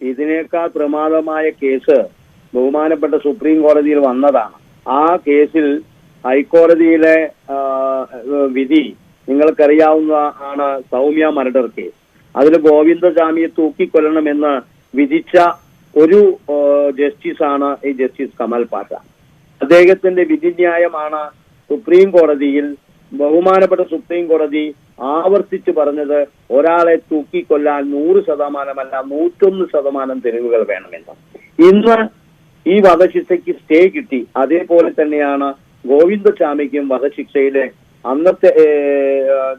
ഇതിനേക്കാൾ പ്രമാദമായ കേസ് ബഹുമാനപ്പെട്ട സുപ്രീം കോടതിയിൽ വന്നതാണ്. ആ കേസിൽ ഹൈക്കോടതിയിലെ വിധി നിങ്ങൾക്കറിയാവുന്ന ആണ് സൗമ്യ മർഡർ കേസ്. അതിൽ ഗോവിന്ദസ്വാമിയെ തൂക്കിക്കൊല്ലണമെന്ന് വിധിച്ച ഒരു ജസ്റ്റിസാണ് ഈ ജസ്റ്റിസ് കമൽ പാട്ട അദ്ദേഹത്തിന്റെ വിധിന്യായമാണ് സുപ്രീം കോടതിയിൽ ബഹുമാനപ്പെട്ട സുപ്രീം കോടതി ആവർത്തിച്ചു പറഞ്ഞത് ഒരാളെ തൂക്കിക്കൊല്ലാൻ നൂറ് ശതമാനമല്ല നൂറ്റൊന്ന് ശതമാനം തെളിവുകൾ വേണമെന്ന്. ഇന്ന് ഈ വധശിക്ഷയ്ക്ക് സ്റ്റേ കിട്ടി. അതേപോലെ തന്നെയാണ് ഗോവിന്ദസ്വാമിക്കും വധശിക്ഷയിലെ അന്നത്തെ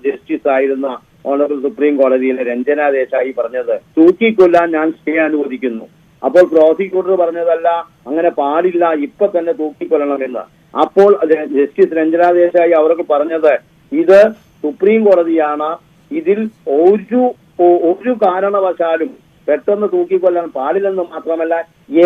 ജസ്റ്റിസ് ആയിരുന്ന ഓണറബിൾ സുപ്രീം കോടതിയിലെ രഞ്ജന ദേശായി പറഞ്ഞത് തൂക്കിക്കൊല്ലാൻ ഞാൻ സ്റ്റേ അനുവദിക്കുന്നു. അപ്പോൾ പ്രോസിക്യൂട്ടർ പറഞ്ഞതല്ല അങ്ങനെ പാടില്ല ഇപ്പൊ തന്നെ തൂക്കിക്കൊല്ലണമെന്ന്. അപ്പോൾ ജസ്റ്റിസ് രഞ്ജന ദേശായി അവർക്ക് പറഞ്ഞത് ഇത് സുപ്രീം കോടതിയാണ് ഇതിൽ ഒരു ഒരു കാരണവശാലും പെട്ടെന്ന് തൂക്കിക്കൊല്ലാൻ പാടില്ലെന്ന് മാത്രമല്ല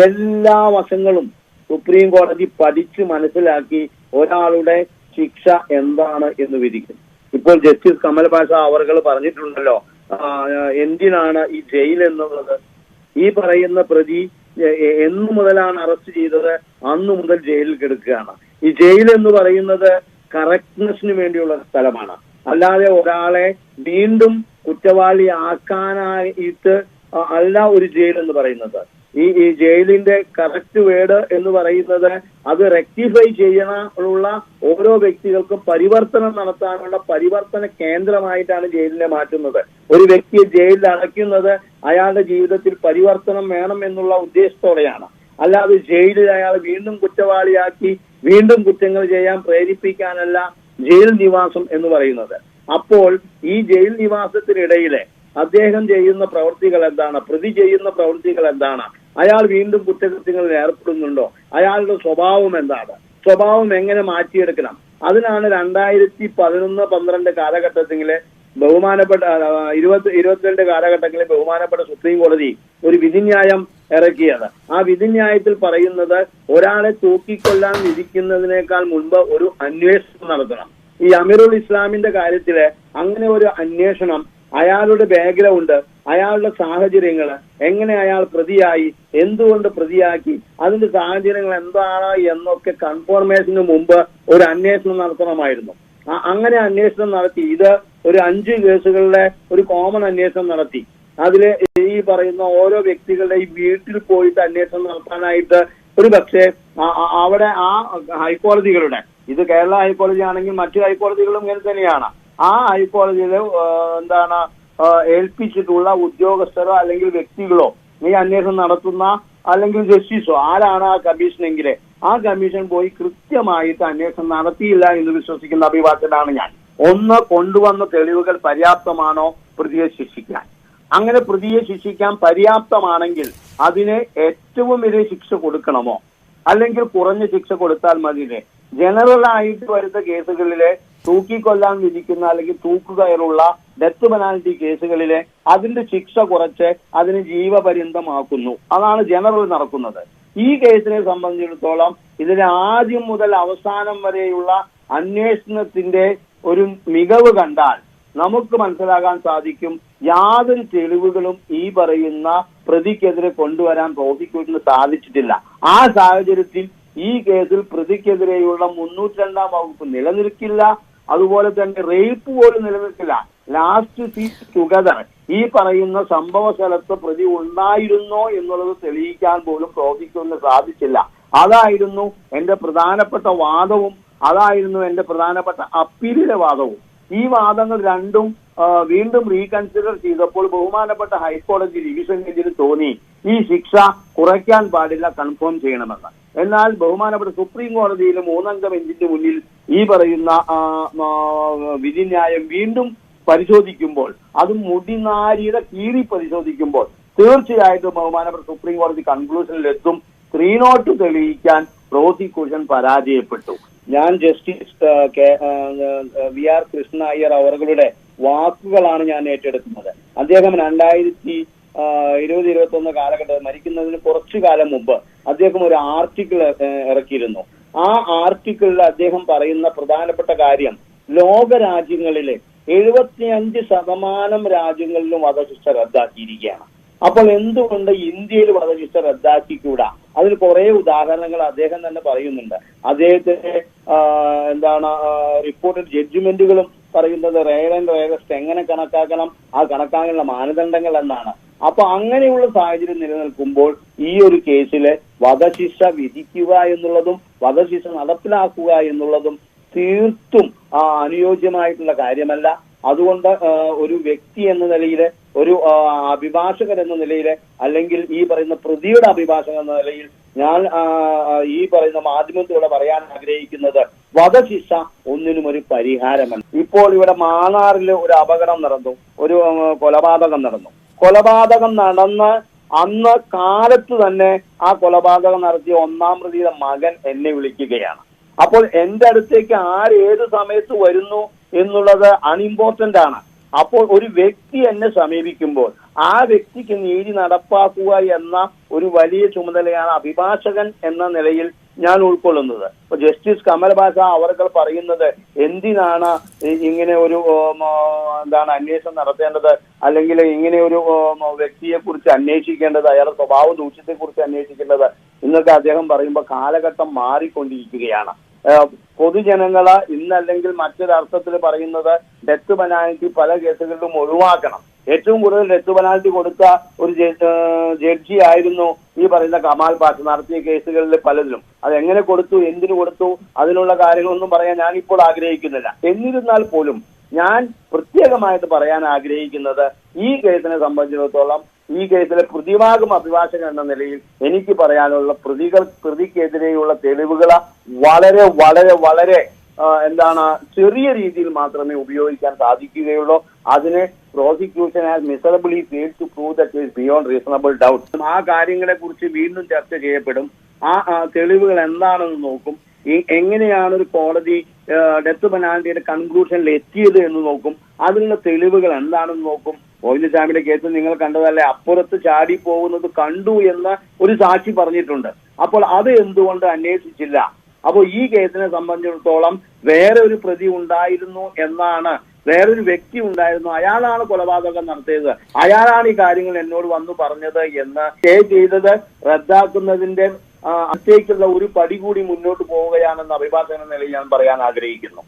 എല്ലാ വശങ്ങളും സുപ്രീം കോടതി പഠിച്ച് മനസ്സിലാക്കി ഒരാളുടെ ശിക്ഷ എന്താണ് എന്ന് വിധിക്കും. ഇപ്പോൾ ജസ്റ്റിസ് കമൽ പാഷ അവർകൾ പറഞ്ഞിട്ടുണ്ടല്ലോ എന്തിനാണ് ഈ ജയിൽ എന്നുള്ളത്? ഈ പറയുന്ന പ്രതി എന്നു മുതലാണ് അറസ്റ്റ് ചെയ്തത് അന്നു മുതൽ ജയിലിൽ കിടക്കുകയാണ്. ഈ ജയിൽ എന്ന് പറയുന്നത് കറക്റ്റ്നെസ്സിന് വേണ്ടിയുള്ള സ്ഥലമാണ്. അല്ലാതെ ഒരാളെ വീണ്ടും കുറ്റവാളി ആക്കാനായിട്ട് അല്ല ഒരു ജയിൽ എന്ന് പറയുന്നത്. ഈ ഈ ജയിലിന്റെ കറക്റ്റ് വേർഡ് എന്ന് പറയുന്നത് അത് റെക്ടിഫൈ ചെയ്യാനുള്ള ഓരോ വ്യക്തികൾക്കും പരിവർത്തനം നടത്താനുള്ള പരിവർത്തന കേന്ദ്രമായിട്ടാണ് ജയിലിനെ മാറ്റുന്നത്. ഒരു വ്യക്തിയെ ജയിലിൽ അടയ്ക്കുന്നത് അയാളുടെ ജീവിതത്തിൽ പരിവർത്തനം വേണം എന്നുള്ള ഉദ്ദേശത്തോടെയാണ്. അല്ലാതെ ജയിലിൽ അയാൾ വീണ്ടും കുറ്റവാളിയാക്കി വീണ്ടും കുറ്റങ്ങൾ ചെയ്യാൻ പ്രേരിപ്പിക്കാനല്ല ജയിൽ നിവാസം എന്ന് പറയുന്നത്. അപ്പോൾ ഈ ജയിൽ നിവാസത്തിനിടയിലെ അദ്ദേഹം ചെയ്യുന്ന പ്രവൃത്തികൾ എന്താണ്? പ്രതി ചെയ്യുന്ന പ്രവൃത്തികൾ എന്താണ്? അയാൾ വീണ്ടും കുറ്റകൃത്യങ്ങളിൽ ഏർപ്പെടുന്നുണ്ടോ? അയാളുടെ സ്വഭാവം എന്താണ്? സ്വഭാവം എങ്ങനെ മാറ്റിയെടുക്കണം? അതിനാണ് രണ്ടായിരത്തി പതിനൊന്ന് പന്ത്രണ്ട് കാലഘട്ടത്തിലെ ബഹുമാനപ്പെട്ട ഇരുപത്തി ഇരുപത്തിരണ്ട് കാലഘട്ടങ്ങളിൽ ബഹുമാനപ്പെട്ട സുപ്രീം കോടതി ഒരു വിധിന്യായം ഇറക്കിയത്. ആ വിധിന്യായത്തിൽ പറയുന്നത് ഒരാളെ തൂക്കിക്കൊല്ലാൻ വിധിക്കുന്നതിനേക്കാൾ മുൻപ് ഒരു അന്വേഷണം നടത്തണം. ഈ അമീറുൽ ഇസ്ലാമിന്റെ കാര്യത്തിൽ അങ്ങനെ ഒരു അന്വേഷണം അയാളുടെ ബാക്ക്ഗ്രൗണ്ട് അയാളുടെ സാഹചര്യങ്ങൾ എങ്ങനെ അയാൾ പ്രതിയായി എന്തുകൊണ്ട് പ്രതിയാക്കി അതിന്റെ സാഹചര്യങ്ങൾ എന്താണ് എന്നൊക്കെ കൺഫോർമേഷന് മുമ്പ് ഒരു അന്വേഷണം നടത്തണമായിരുന്നു. അങ്ങനെ അന്വേഷണം നടത്തി ഇത് ഒരു അഞ്ച് കേസുകളുടെ ഒരു കോമൺ അന്വേഷണം നടത്തി. അതിൽ ഈ പറയുന്ന ഓരോ വ്യക്തികളുടെയും വീട്ടിൽ പോയിട്ട് അന്വേഷണം നടത്താനായിട്ട് ഒരു പക്ഷേ അവിടെ ആ ഹൈക്കോടതികളുടെ ഇത് കേരള ഹൈക്കോടതി ആണെങ്കിൽ മറ്റു ഹൈക്കോടതികളും ഇങ്ങനെ തന്നെയാണ്. ആ ഹൈക്കോടതിയിൽ എന്താണ് ഏൽപ്പിച്ചിട്ടുള്ള ഉദ്യോഗസ്ഥരോ അല്ലെങ്കിൽ വ്യക്തികളോ ഈ അന്വേഷണം നടത്തുന്ന അല്ലെങ്കിൽ ജസ്റ്റിസോ ആരാണ് ആ കമ്മീഷനെങ്കിൽ ആ കമ്മീഷൻ പോയി കൃത്യമായിട്ട് അന്വേഷണം നടത്തിയില്ല എന്ന് വിശ്വസിക്കുന്ന അഭിഭാഷകനാണ് ഞാൻ. ഒന്ന് കൊണ്ടുവന്ന തെളിവുകൾ പര്യാപ്തമാണോ പ്രതിയെ ശിക്ഷിക്കാൻ? അങ്ങനെ പ്രതിയെ ശിക്ഷിക്കാൻ പര്യാപ്തമാണെങ്കിൽ അതിന് ഏറ്റവും വലിയ ശിക്ഷ കൊടുക്കണമോ? അല്ലെങ്കിൽ കുറഞ്ഞ ശിക്ഷ കൊടുത്താൽ മതിയില്ലേ ജനറൽ ആയിട്ട് വരുന്ന കേസുകളിലെ തൂക്കിക്കൊല്ലാൻ വിധിക്കുന്ന അല്ലെങ്കിൽ തൂക്കുകയറുള്ള ഡെത്ത് പെനാൽറ്റി കേസുകളിലെ അതിന്റെ ശിക്ഷ കുറച്ച് അതിന് ജീവപര്യന്തമാക്കുന്നു. അതാണ് ജനറൽ നടക്കുന്നത്. ഈ കേസിനെ സംബന്ധിച്ചിടത്തോളം ഇതിന് ആദ്യം മുതൽ അവസാനം വരെയുള്ള അന്വേഷണത്തിന്റെ ഒരു മികവ് കണ്ടാൽ നമുക്ക് മനസ്സിലാകാൻ സാധിക്കും യാതൊരു തെളിവുകളും ഈ പറയുന്ന പ്രതിക്കെതിരെ കൊണ്ടുവരാൻ പ്രോസിക്യൂഷന് സാധിച്ചിട്ടില്ല. ആ സാഹചര്യത്തിൽ ഈ കേസിൽ പ്രതിക്കെതിരെയുള്ള മുന്നൂറ്റി രണ്ടാം വകുപ്പ് നിലനിൽക്കില്ല. അതുപോലെ തന്നെ റേപ്പ് പോലും നിലനിൽക്കില്ല. ലാസ്റ്റ് സീറ്റ് ടുഗദർ ഈ പറയുന്ന സംഭവ സ്ഥലത്ത് പ്രതി ഉണ്ടായിരുന്നോ എന്നുള്ളത് തെളിയിക്കാൻ പോലും പ്രോസിക്യൂഷന് സാധിച്ചില്ല. അതായിരുന്നു എന്റെ പ്രധാനപ്പെട്ട വാദവും അതായിരുന്നു എന്റെ പ്രധാനപ്പെട്ട അപ്പീലിലെ വാദവും. ഈ വാദങ്ങൾ രണ്ടും വീണ്ടും റീകൺസിഡർ ചെയ്തപ്പോൾ ബഹുമാനപ്പെട്ട ഹൈക്കോടതി ഡിവിഷൻ ബെഞ്ചിന് തോന്നി ഈ ശിക്ഷ കുറയ്ക്കാൻ പാടില്ല കൺഫേം ചെയ്യണമെന്ന്. എന്നാൽ ബഹുമാനപ്പെട്ട സുപ്രീം കോടതിയിലെ മൂന്നംഗ ബെഞ്ചിന്റെ മുന്നിൽ ഈ പറയുന്ന വിധിന്യായം വീണ്ടും പരിശോധിക്കുമ്പോൾ അത് മുടിനാരിയുടെ കീറി പരിശോധിക്കുമ്പോൾ തീർച്ചയായിട്ടും ബഹുമാനപ്പെട്ട സുപ്രീം കോടതി കൺക്ലൂഷനിലെത്തും ത്രീ നോട്ട് തെളിയിക്കാൻ പ്രോസിക്യൂഷൻ പരാജയപ്പെട്ടു. ഞാൻ justice V R Krishna Iyer അവരുടെ വാക്കുകളാണ് ഞാൻ ഏറ്റെടുക്കുന്നത്. അദ്ദേഹം രണ്ടായിരത്തി ഇരുപത് ഇരുപത്തി ഒന്ന് കാലഘട്ടത്തിൽ മരിക്കുന്നതിന് കുറച്ചു കാലം മുമ്പ് അദ്ദേഹം ഒരു ആർട്ടിക്കിൾ ഇറക്കിയിരുന്നു. ആ ആർട്ടിക്കിളിൽ അദ്ദേഹം പറയുന്ന പ്രധാനപ്പെട്ട കാര്യം ലോക രാജ്യങ്ങളിലെ എഴുപത്തിയഞ്ച് ശതമാനം രാജ്യങ്ങളിലും വധശിക്ഷ റദ്ദാക്കിയിരിക്കുകയാണ്. അപ്പോൾ എന്തുകൊണ്ട് ഇന്ത്യയിൽ വധശിക്ഷ റദ്ദാക്കിക്കൂടാ? അതിന് കുറെ ഉദാഹരണങ്ങൾ അദ്ദേഹം തന്നെ പറയുന്നുണ്ട്. അദ്ദേഹത്തിന്റെ എന്താണ് റിപ്പോർട്ടഡ് ജഡ്ജ്മെന്റുകളും പറയുന്നത് റെയർ ആൻഡ് റെയറസ്റ്റ് എങ്ങനെ കണക്കാക്കണം? ആ കണക്കാക്കാനുള്ള മാനദണ്ഡങ്ങൾ എന്നാണ് അപ്പൊ അങ്ങനെയുള്ള സാഹചര്യം നിലനിൽക്കുമ്പോൾ ഈ ഒരു കേസിൽ വധശിക്ഷ വിധിക്കുക എന്നുള്ളതും വധശിക്ഷ നടപ്പിലാക്കുക എന്നുള്ളതും തീർത്തും അനുയോജ്യമായിട്ടുള്ള കാര്യമല്ല. അതുകൊണ്ട് ഒരു വ്യക്തി എന്ന നിലയിൽ ഒരു അഭിഭാഷകൻ എന്ന നിലയിൽ അല്ലെങ്കിൽ ഈ പറയുന്ന പ്രതിയുടെ അഭിഭാഷകൻ എന്ന നിലയിൽ ഞാൻ ഈ പറയുന്ന മാധ്യമത്തിലൂടെ പറയാൻ ആഗ്രഹിക്കുന്നത് വധശിക്ഷ ഒന്നിനും ഒരു പരിഹാരമല്ല. ഇപ്പോൾ ഇവിടെ മാനാറിൽ ഒരു അപകടം നടന്നു. ഒരു കൊലപാതകം നടന്നു. കൊലപാതകം നടന്ന് അന്ന് കാലത്ത് തന്നെ ആ കൊലപാതകം നടത്തിയ ഒന്നാം പ്രതിയുടെ മകൻ എന്നെ വിളിക്കുകയാണ്. അപ്പോൾ എന്റെ അടുത്തേക്ക് ആര് ഏത് സമയത്ത് വരുന്നു എന്നുള്ളത് അൺഇമ്പോർട്ടന്റ് ആണ്. അപ്പോൾ ഒരു വ്യക്തി എന്നെ സമീപിക്കുമ്പോൾ ആ വ്യക്തിക്ക് നീതി നടപ്പാക്കുക എന്ന ഒരു വലിയ ചുമതലയാണ് അഭിഭാഷകൻ എന്ന നിലയിൽ ഞാൻ ഉൾക്കൊള്ളുന്നത്. ഇപ്പൊ ജസ്റ്റിസ് കമൽ അവർക്ക് അവർകൾ പറയുന്നത് എന്തിനാണ് ഇങ്ങനെ ഒരു എന്താണ് അന്വേഷണം നടത്തേണ്ടത്? അല്ലെങ്കിൽ ഇങ്ങനെ ഒരു വ്യക്തിയെ കുറിച്ച് അന്വേഷിക്കേണ്ടത് അയാളുടെ സ്വഭാവ ദൂഷ്യത്തെ കുറിച്ച് അന്വേഷിക്കേണ്ടത് എന്നൊക്കെ അദ്ദേഹം പറയുമ്പോൾ കാലഘട്ടം മാറിക്കൊണ്ടിരിക്കുകയാണ്. പൊതുജനങ്ങൾ ഇന്നല്ലെങ്കിൽ മറ്റൊരർത്ഥത്തിൽ പറയുന്നത് ഡെത്ത് പെനാൽറ്റി പല കേസുകളിലും ഒഴിവാക്കണം. ഏറ്റവും കൂടുതൽ ഡെത്ത് പെനാൽറ്റി കൊടുത്ത ഒരു ജഡ്ജി ആയിരുന്നു ഈ പറയുന്ന കമാൽ പാഷ. നടത്തിയ കേസുകളിൽ പലതിലും. അത് എങ്ങനെ കൊടുത്തു എന്തിനു കൊടുത്തു അതിനുള്ള കാര്യങ്ങളൊന്നും പറയാൻ ഞാൻ ഇപ്പോൾ ആഗ്രഹിക്കുന്നില്ല. എന്നിരുന്നാൽ പോലും ഞാൻ പ്രത്യേകമായിട്ട് പറയാൻ ആഗ്രഹിക്കുന്നത് ഈ കേസിനെ സംബന്ധിച്ചിടത്തോളം ഈ കേസിലെ പ്രതിഭാഗം അഭിഭാഷകൻ എന്ന നിലയിൽ എനിക്ക് പറയാനുള്ള പ്രതികൾ പ്രതിക്കെതിരെയുള്ള തെളിവുകൾ വളരെ വളരെ വളരെ എന്താണ് ചെറിയ രീതിയിൽ മാത്രമേ ഉപയോഗിക്കാൻ സാധിക്കുകയുള്ളൂ. അതിന് prosecution has miserably fail to prove that case beyond reasonable doubt ആ കാര്യങ്ങളെ കുറിച്ച് വീണ്ടും ചർച്ച ചെയ്യപ്പെടും. ആ തെളിവുകൾ എന്താണെന്ന് നോക്കും. എങ്ങനെയാണ് ഒരു കോടതി ഡെത്ത് പെനാൽറ്റിയുടെ കൺക്ലൂഷനിൽ എത്തിയത് എന്ന് നോക്കും. അതിനുള്ള തെളിവുകൾ എന്താണെന്ന് നോക്കും. ഗോവിന്ദസ്വാമിയുടെ കേസിൽ നിങ്ങൾ കണ്ടതല്ലേ അപ്പുറത്ത് ചാടി പോകുന്നത് കണ്ടു എന്ന് ഒരു സാക്ഷി പറഞ്ഞിട്ടുണ്ട്. അപ്പോൾ അത് എന്തുകൊണ്ട് അന്വേഷിച്ചില്ല? അപ്പോൾ ഈ കേസിനെ സംബന്ധിച്ചിടത്തോളം വേറെ ഒരു പ്രതി ഉണ്ടായിരുന്നു എന്നാണ് വേറൊരു വ്യക്തി ഉണ്ടായിരുന്നു അയാളാണ് കൊലപാതകം നടത്തിയത്. അയാളാണ് ഈ കാര്യങ്ങൾ എന്നോട് വന്നു പറഞ്ഞത് എന്ന് സ്റ്റേ ചെയ്തത് റദ്ദാക്കുന്നതിന്റെ അത്തേക്കുള്ള ഒരു പടി കൂടി മുന്നോട്ട് പോവുകയാണെന്ന് അഭിഭാഷകൻ നിലയിൽ ഞാൻ പറയാൻ ആഗ്രഹിക്കുന്നു.